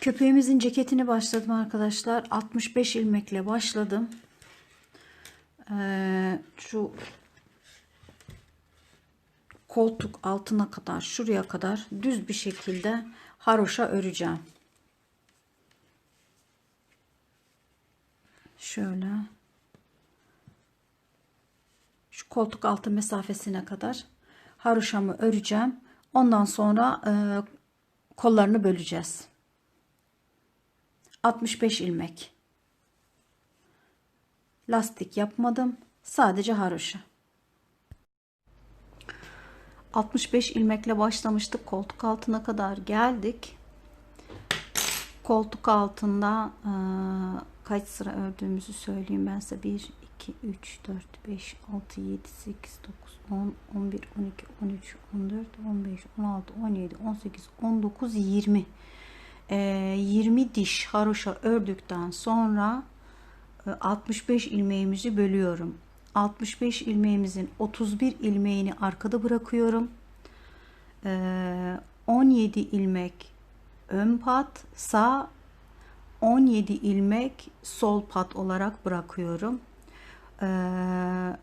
Köpeğimizin ceketini başladım arkadaşlar. 65 ilmekle başladım. Ee, şu koltuk altına kadar şuraya kadar düz bir şekilde haroşa öreceğim. Şöyle şu koltuk altı mesafesine kadar haroşamı öreceğim. Ondan sonra e, kollarını böleceğiz. 65 ilmek. Lastik yapmadım. Sadece haroşa. 65 ilmekle başlamıştık. Koltuk altına kadar geldik. Koltuk altında e, kaç sıra ördüğümüzü söyleyeyim ben size. 1, 2, 3, 4, 5, 6, 7, 8, 9, 10, 11, 12, 13, 14, 15, 16, 17, 18, 19, 20. E, 20 diş haroşa ördükten sonra e, 65 ilmeğimizi bölüyorum. 65 ilmeğimizin 31 ilmeğini arkada bırakıyorum. Ee, 17 ilmek ön pat, sağ 17 ilmek sol pat olarak bırakıyorum. Ee,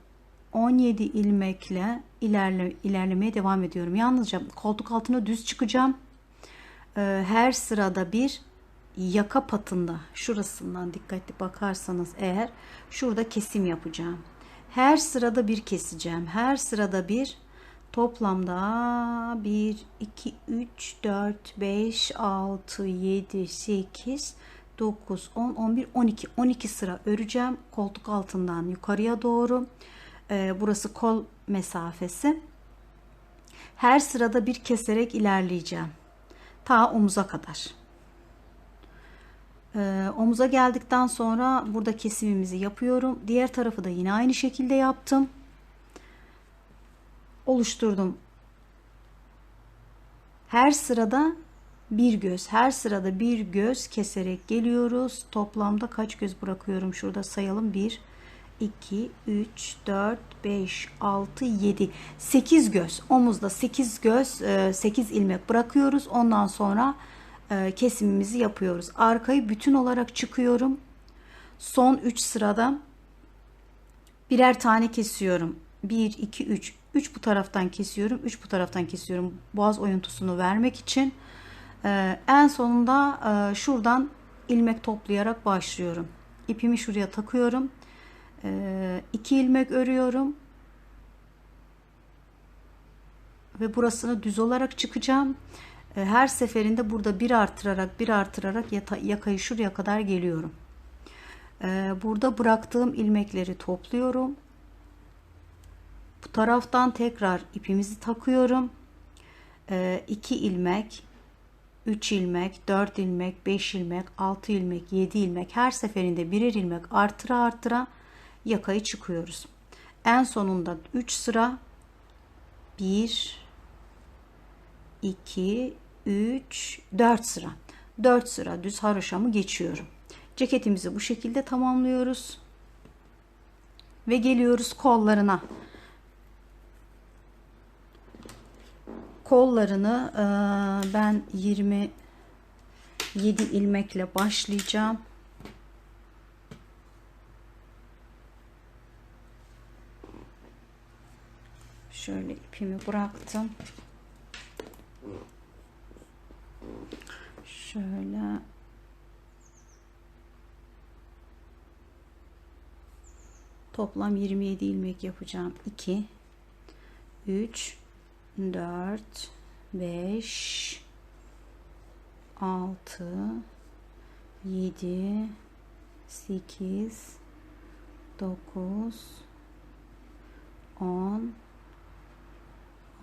17 ilmekle ilerle, ilerlemeye devam ediyorum. Yalnızca koltuk altına düz çıkacağım. Ee, her sırada bir yaka patında şurasından dikkatli bakarsanız eğer şurada kesim yapacağım. Her sırada bir keseceğim. Her sırada bir toplamda 1, 2, 3, 4, 5, 6, 7, 8, 9, 10, 11, 12. 12 sıra öreceğim. Koltuk altından yukarıya doğru. Ee, burası kol mesafesi. Her sırada bir keserek ilerleyeceğim. Ta omuza kadar. Ee, omuza geldikten sonra burada kesimimizi yapıyorum. Diğer tarafı da yine aynı şekilde yaptım. Oluşturdum. Her sırada bir göz, her sırada bir göz keserek geliyoruz. Toplamda kaç göz bırakıyorum? Şurada sayalım. 1 2 3 4 5 6 7 8 göz. Omuzda 8 göz, 8 ilmek bırakıyoruz. Ondan sonra e, kesimimizi yapıyoruz. Arkayı bütün olarak çıkıyorum. Son 3 sırada birer tane kesiyorum. 1 2 3 3 bu taraftan kesiyorum. 3 bu taraftan kesiyorum. Boğaz oyuntusunu vermek için. E, en sonunda e, şuradan ilmek toplayarak başlıyorum. İpimi şuraya takıyorum. 2 ilmek örüyorum. Ve burasını düz olarak çıkacağım. E, her seferinde burada bir artırarak bir artırarak yakayı şuraya kadar geliyorum. E, burada bıraktığım ilmekleri topluyorum. Bu taraftan tekrar ipimizi takıyorum. 2 e, ilmek, 3 ilmek, 4 ilmek, 5 ilmek, 6 ilmek, 7 ilmek her seferinde birer ilmek artıra artıra yakayı çıkıyoruz. En sonunda 3 sıra. 1 2 3 4 sıra. 4 sıra düz haroşamı geçiyorum. Ceketimizi bu şekilde tamamlıyoruz. Ve geliyoruz kollarına. Kollarını ben 27 ilmekle başlayacağım şöyle ipimi bıraktım Şöyle toplam 27 ilmek yapacağım. 2 3 4 5 6 7 8 9 10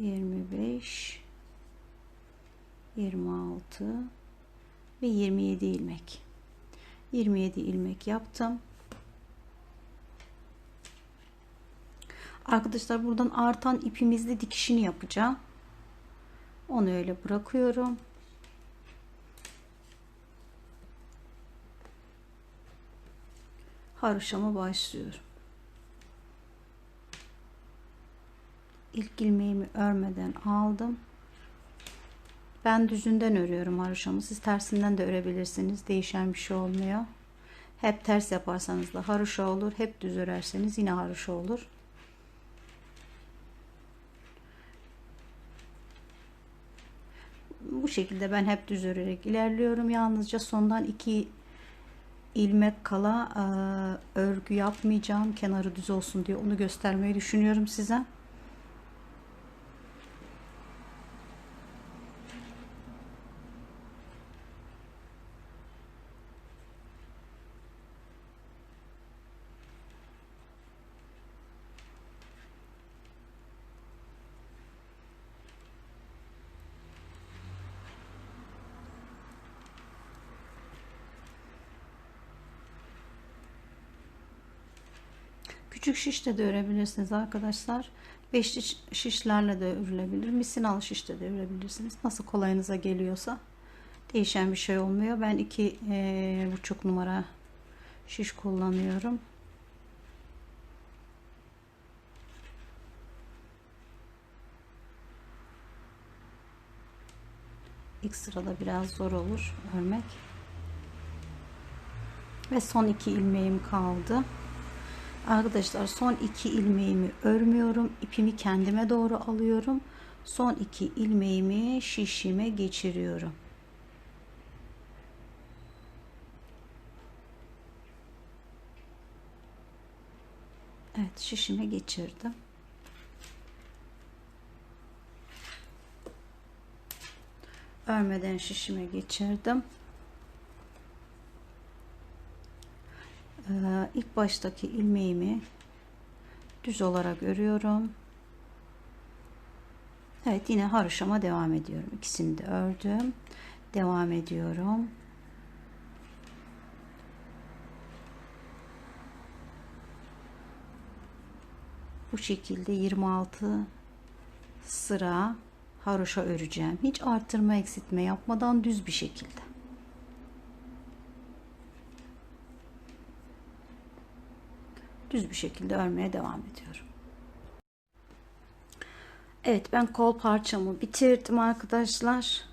25 26 ve 27 ilmek. 27 ilmek yaptım. Arkadaşlar buradan artan ipimizle dikişini yapacağım. Onu öyle bırakıyorum. Haroşama başlıyorum ilk ilmeğimi örmeden aldım ben düzünden örüyorum haroşamı. Siz tersinden de örebilirsiniz. Değişen bir şey olmuyor. Hep ters yaparsanız da haroşa olur. Hep düz örerseniz yine haroşa olur. Bu şekilde ben hep düz örerek ilerliyorum. Yalnızca sondan iki ilmek kala e, örgü yapmayacağım. Kenarı düz olsun diye onu göstermeyi düşünüyorum size. Küçük şişte de örebilirsiniz arkadaşlar. Beşli şişlerle de örülebilir. Misinalı şişte de örebilirsiniz. Nasıl kolayınıza geliyorsa. Değişen bir şey olmuyor. Ben iki e, buçuk numara şiş kullanıyorum. İlk sırada biraz zor olur örmek. Ve son iki ilmeğim kaldı. Arkadaşlar son iki ilmeğimi örmüyorum. ipimi kendime doğru alıyorum. Son iki ilmeğimi şişime geçiriyorum. Evet şişime geçirdim. Örmeden şişime geçirdim. Ee, ilk baştaki ilmeğimi düz olarak örüyorum. Evet yine haroşama devam ediyorum. İkisini de ördüm. Devam ediyorum. Bu şekilde 26 sıra haroşa öreceğim. Hiç arttırma eksiltme yapmadan düz bir şekilde. Düz bir şekilde örmeye devam ediyorum. Evet ben kol parçamı bitirdim arkadaşlar.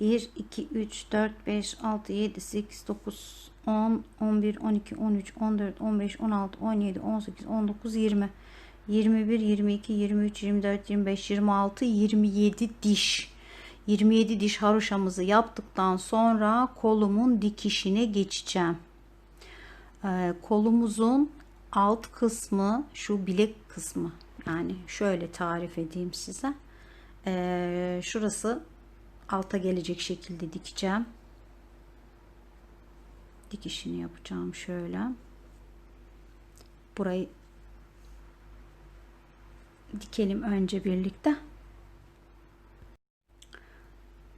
1 2 3 4 5 6 7 8 9 10 11 12 13 14 15 16 17 18 19 20 21 22 23 24 25 26 27 diş 27 diş haroşamızı yaptıktan sonra kolumun dikişine geçeceğim. Ee, kolumuzun alt kısmı şu bilek kısmı yani şöyle tarif edeyim size. Ee, şurası alta gelecek şekilde dikeceğim. Dikişini yapacağım şöyle. Burayı dikelim önce birlikte.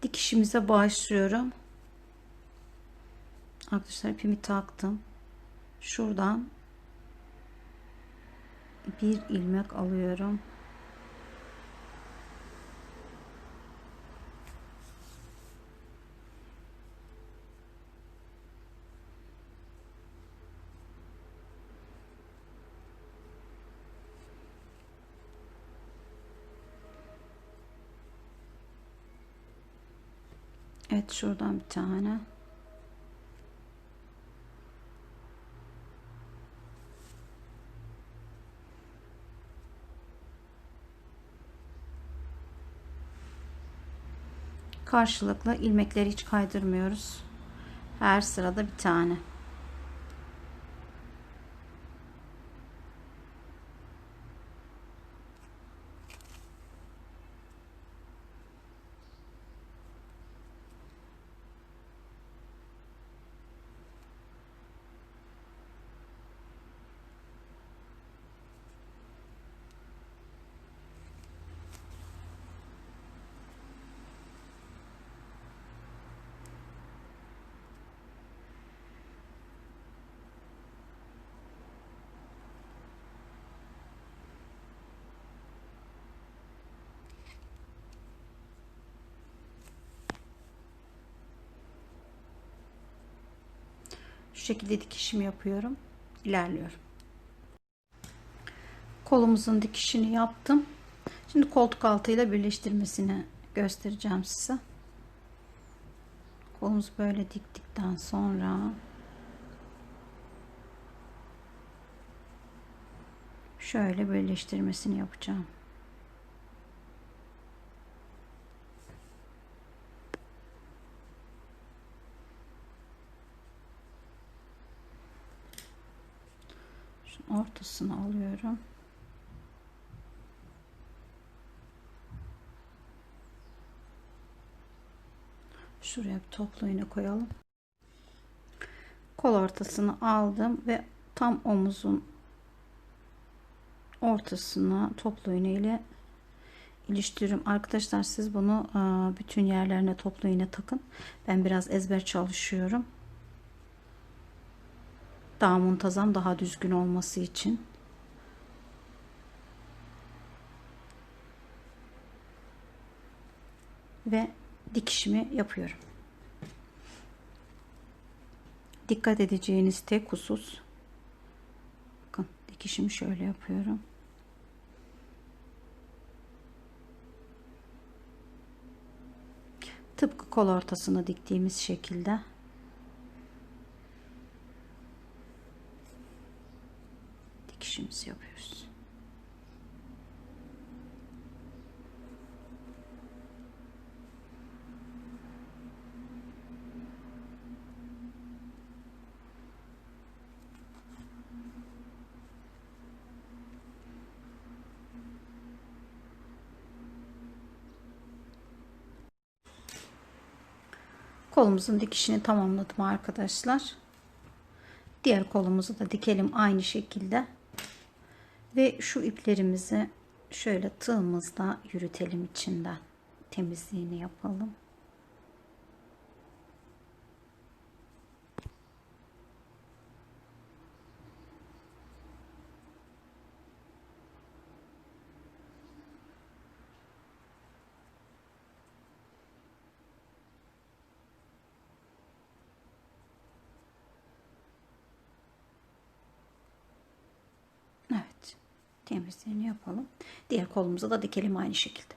Dikişimize başlıyorum. Arkadaşlar ipimi taktım. Şuradan bir ilmek alıyorum. Evet şuradan bir tane karşılıklı ilmekleri hiç kaydırmıyoruz. Her sırada bir tane. Şekilde dikişimi yapıyorum. İlerliyorum. Kolumuzun dikişini yaptım. Şimdi koltuk altıyla birleştirmesini göstereceğim size. Kolumuzu böyle diktikten sonra şöyle birleştirmesini yapacağım. Şunun ortasını alıyorum. Şuraya bir toplu iğne koyalım. Kol ortasını aldım ve tam omuzun ortasına toplu iğne ile iliştiriyorum. Arkadaşlar siz bunu bütün yerlerine toplu iğne takın. Ben biraz ezber çalışıyorum. Daha muntazam, daha düzgün olması için. Ve dikişimi yapıyorum. Dikkat edeceğiniz tek husus bakın dikişimi şöyle yapıyorum. Tıpkı kol ortasına diktiğimiz şekilde dikişimizi yapıyoruz. Kolumuzun dikişini tamamladım arkadaşlar. Diğer kolumuzu da dikelim aynı şekilde. Ve şu iplerimizi şöyle tığımızla yürütelim içinden. Temizliğini yapalım. Evet. Temizliğini yapalım. Diğer kolumuza da dikelim aynı şekilde.